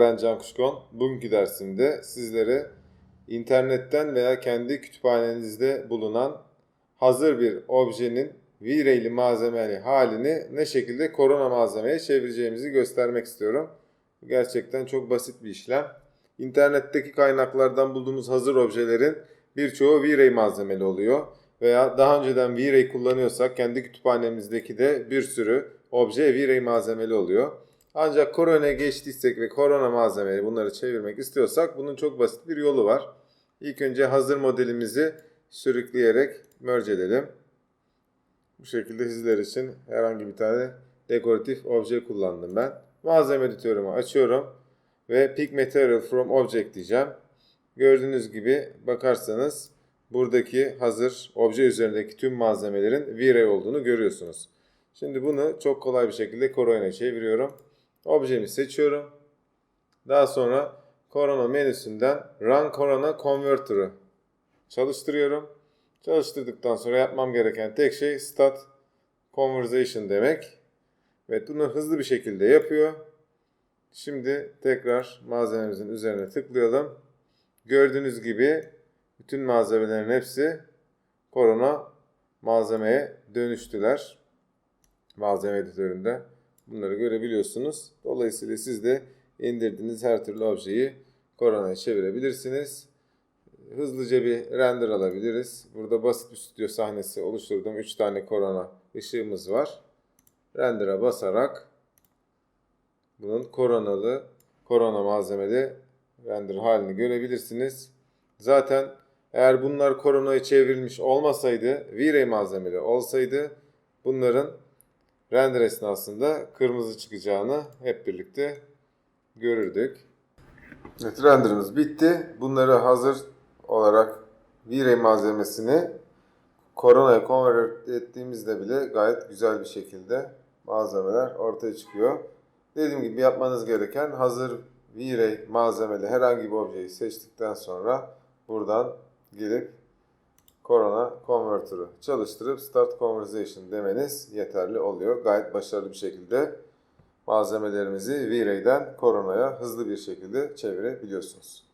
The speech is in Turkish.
ben Can Kuşkon. Bugünkü dersimde sizlere internetten veya kendi kütüphanenizde bulunan hazır bir objenin V-Ray'li malzemeli halini ne şekilde korona malzemeye çevireceğimizi göstermek istiyorum. Gerçekten çok basit bir işlem. İnternetteki kaynaklardan bulduğumuz hazır objelerin birçoğu V-Ray malzemeli oluyor. Veya daha önceden V-Ray kullanıyorsak kendi kütüphanemizdeki de bir sürü obje V-Ray malzemeli oluyor. Ancak korona geçtiysek ve korona malzemeleri bunları çevirmek istiyorsak bunun çok basit bir yolu var. İlk önce hazır modelimizi sürükleyerek merge edelim. Bu şekilde sizler için herhangi bir tane dekoratif obje kullandım ben. Malzeme editörümü açıyorum ve Pick Material from Object diyeceğim. Gördüğünüz gibi bakarsanız buradaki hazır obje üzerindeki tüm malzemelerin V-Ray olduğunu görüyorsunuz. Şimdi bunu çok kolay bir şekilde Corona çeviriyorum. Objemi seçiyorum. Daha sonra Corona menüsünden Run Corona Converter'ı çalıştırıyorum. Çalıştırdıktan sonra yapmam gereken tek şey Start Conversation demek. Ve bunu hızlı bir şekilde yapıyor. Şimdi tekrar malzememizin üzerine tıklayalım. Gördüğünüz gibi bütün malzemelerin hepsi korona malzemeye dönüştüler. Malzeme editöründe bunları görebiliyorsunuz. Dolayısıyla siz de indirdiğiniz her türlü objeyi koronaya çevirebilirsiniz. Hızlıca bir render alabiliriz. Burada basit bir stüdyo sahnesi oluşturduğum 3 tane korona ışığımız var. Render'a basarak bunun koronalı, korona malzemeli render halini görebilirsiniz. Zaten eğer bunlar koronaya çevrilmiş olmasaydı, V-Ray malzemeli olsaydı bunların render esnasında kırmızı çıkacağını hep birlikte görürdük. Evet renderımız bitti. Bunları hazır olarak V-Ray malzemesini koronaya convert ettiğimizde bile gayet güzel bir şekilde malzemeler ortaya çıkıyor. Dediğim gibi yapmanız gereken hazır V-Ray malzemeli herhangi bir objeyi seçtikten sonra buradan girip Corona Converter'ı çalıştırıp Start Conversation demeniz yeterli oluyor. Gayet başarılı bir şekilde malzemelerimizi V-Ray'den Corona'ya hızlı bir şekilde çevirebiliyorsunuz.